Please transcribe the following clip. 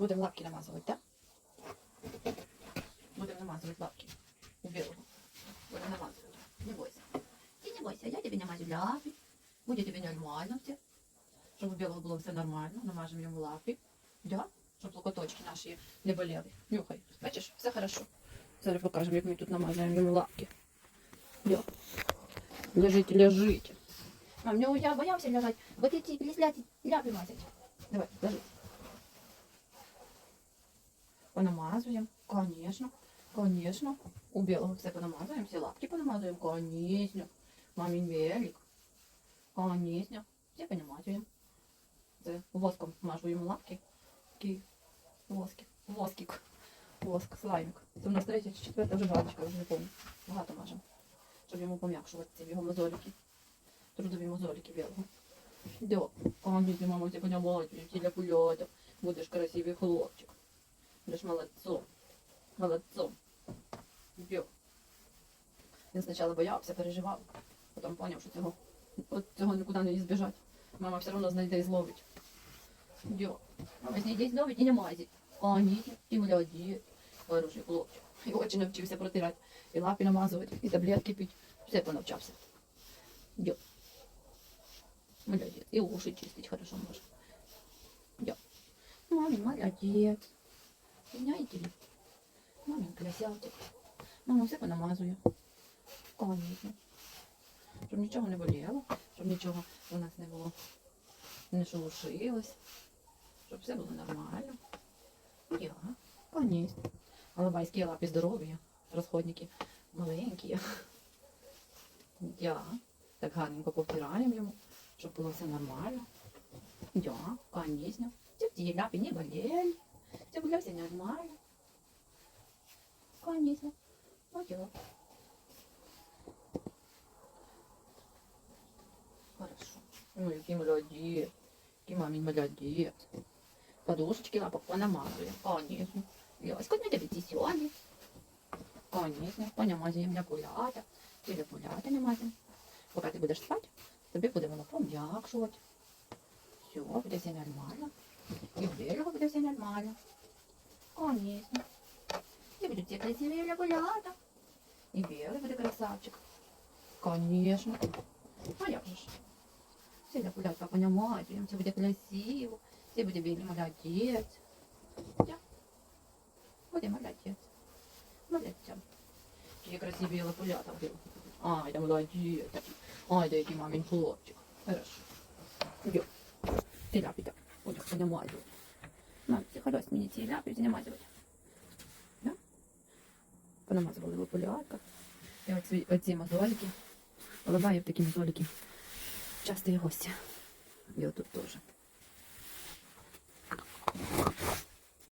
Будемо лапки намазувати, так? Будемо намазувати лапки. У білого. Будемо намазувати. Не бойся. Ти не бойся, я тобі намажу лапи. Буде тобі нормально все. Щоб у білого було все нормально. Намажемо йому лапи. Да? Щоб локоточки наші не боліли. Нюхай. Бачиш, все хорошо. Зараз покажемо, як ми тут намазуємо йому лапки. Да. Лежите, лежите. А мне я боялся лежать. Вот эти близляти ляпи мазать. Давай, ложи. Понамазуємо. Конечно. Конечно. У білого все понамазуємо, всі лапки понамазуємо. Конечно. Мамін велик. Конечно. Все понамазуємо. Це воском мажу йому лапки. Такий воски. Воскик. Воск, слаймик. Це у нас третя чи четверта вже баночка, я вже не пам'ятаю. Багато мажемо. Щоб йому пом'якшувати ці його мозолики. Трудові мозолики білого. Да. А мама, тебе молодець, тіля пульота. Будеш красивий хлопчик. Будеш молодцом. Молодцом. Бьо. Він спочатку боявся, переживав, потім зрозумів, що цього, от цього нікуди не збіжать. Мама все одно знайде і зловить. Бьо. Мама знайде і зловить і не мазить. А ні, і молодець. Хороший хлопчик. І очі навчився протирати, і лапи намазувати, і таблетки пити. Все понавчався. Бьо. Молодец. И уши чистить хорошо может. Я. Мамин молодец. Знаете ли? Мамин красавчик. Мама все понамазує. Конечно. Щоб нічого не боліло, щоб нічого у нас не було, не шелушилось, щоб все було нормально. Я, конечно. Алабайські лапі здорові, розходники маленькі. Я. Так гарненько повтираємо йому, щоб було все нормально. Да, конечно. Ці ляпи не болели. Було все нормально. Конечно. Ну. Хорошо. Ну, який молодець. Який мамін молодець. Подушечки лапок. Конечно. Льоська, ми тобі ці сьогодні. Конечно. Понамазуємо для пулята. Чи для пулята намазуємо. Поки ти будеш спати, тобі буде воно. Все, буде все нормально. І в берегу буде все нормально. Конечно. І будуть всі красиві регулята. І білий буде красавчик. Конечно. А як же ж? Все регулятка понямазуємо, все буде красиво. Все буде білий молодець. Да. Буде молодець. Молодець. Які красиві лапулята були. Ай, да молодець. Ай, да який мамин хлопчик. Хорошо. Йо. Як понамазувати. Мам, ходось мені ці ляпи знамазувати. Да? Понамазували лапулятка. І оці, оці мозолики. Поливаю в такі мозолики. є гості. І отут теж.